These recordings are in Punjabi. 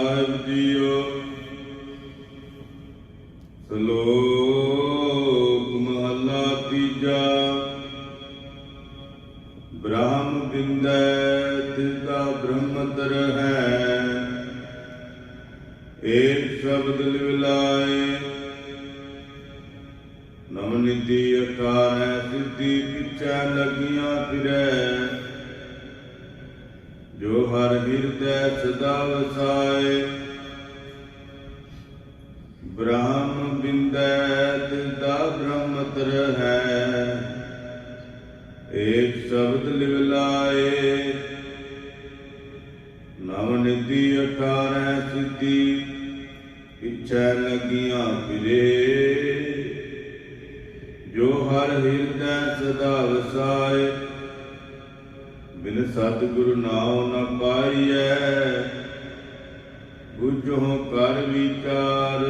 ਸਾਹਿਬ ਜੀਓ ਸ਼ਲੋਕ ਮਹਲਾ ਤੀਜਾ। ਬ੍ਰਹਮ ਬਿੰਦੈ ਤਿਸਦਾ ਬ੍ਰਹਮਤਰ ਹੈ। ਏਕ ਸ਼ਬਦ ਲਿਵਲਾਏ ਨਮ ਨਿਧੀ ਅਕਾਰ ਹੈ ਸਿੱਧੀ ਪਿਛੈ ਲਗੀਆਂ ਫਿਰੈ। ਜੋ ਹਰ ਹਿਰਦੈ ਸਦਾ ਵਸਾਏ। ਏਕ ਸ਼ਬਦ ਲਿਵ ਲਾਏ, ਨਵ ਨਿਧੀ ਅਕਾਰ ਸਿੱਧੀ, ਪਿਛੈ ਲਗੀਆਂ ਫਿਰੇ। ਜੋ ਹਰ ਹਿਰਦੈ ਸਦਾ ਵਸਾਏ, ਬਿਨ ਸਤਿਗੁਰੂ ਨਾਉ ਨ ਪਾਈਐ। ਬੁਝੋ ਕਰ ਵਿਚਾਰ,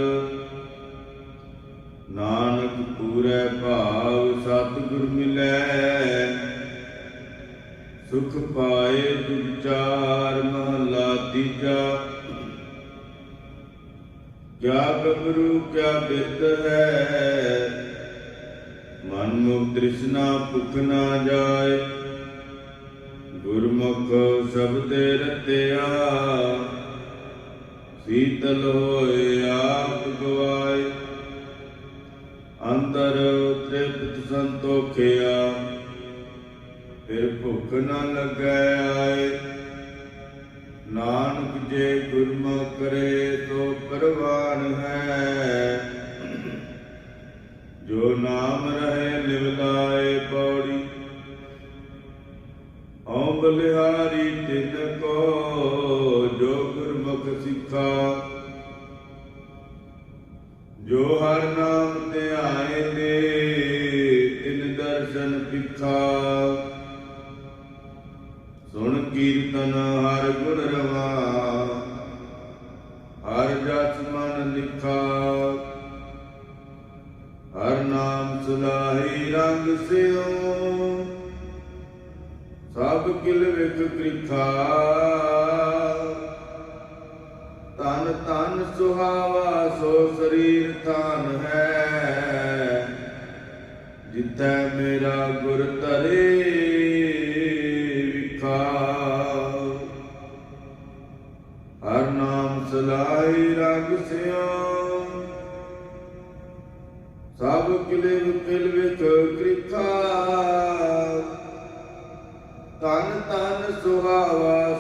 ਨਾਨਕ ਪੂਰੇ ਭਾਵ ਸਤਿਗੁਰ ਮਿਲੈ। ਸੁਖ ਪਾਏ ਵਿਚਾਰ ਮਹਲਾ ਤੀਜਾ ਕਿਆ ਗਬਰੂ ਕਿਆ ਬਿਰਦ ਹੈ। ਮਨ ਮੁਖ ਤ੍ਰਿਸ਼ਨਾ, ਭੁਖ ਨਾ ਜਾਏ। ਗੁਰਮੁਖ ਸ਼ਬਦੇ ਰਤਿਆ। ਸੀਤਲ ਹੋਏ ਆਪ ਗਵਾਏ। ਅੰਦਰ ਤ੍ਰਿਪਤ ਸੰਤੋਖਿਆ। ਫਿਰ ਭੁੱਖ ਨਾ ਲੱਗੈ ਆਏ। ਨਾਨਕ ਜੇ ਗੁਰਮੁਖ ਕਰੇ ਤੋ ਪਰਵਾਨ ਹੈ। ਜੋ ਨਾਮ ਰਹੇ ਲਿਵਲਾਏ ਪੌੜੀ। ਓ ਬਲਿਹਾਰੀ ਤਿਨ ਕੋ, ਜੋ ਗੁਰਮੁਖ ਸਿੱਖਾ। ਜੋ ਹਰ ਨਾਮ ਧਿਆਏ ਕੀਰਤਨ ਹਰ ਗੁਣ ਰਵਾ, ਹਰ ਜਸ ਮਨ ਲਿਖਾ। ਹਰ ਨਾਮ ਸੁਲਾਹੀ ਰੰਗ ਸਿਓ ਸਭ ਕਿਲ ਵਿਖ ਕ੍ਰਿਖਾ ਤਨ ਤਨ ਸੁਹਾਵਾ, ਸੋ ਸਰੀਰ ਥਾਨ ਹੈ। ਜਿੱਥੈ ਮੇਰਾ ਗੁਰ ਤਰੇ ਵਿਖਾ। ਸਲਾਹੀ ਰੰਗ ਸਭ ਕਿਲੇ ਕਿਲ ਵਿਖ ਕ੍ਰਿਖਾ ਤਨ ਤਨ ਸੁਹਾਵਾ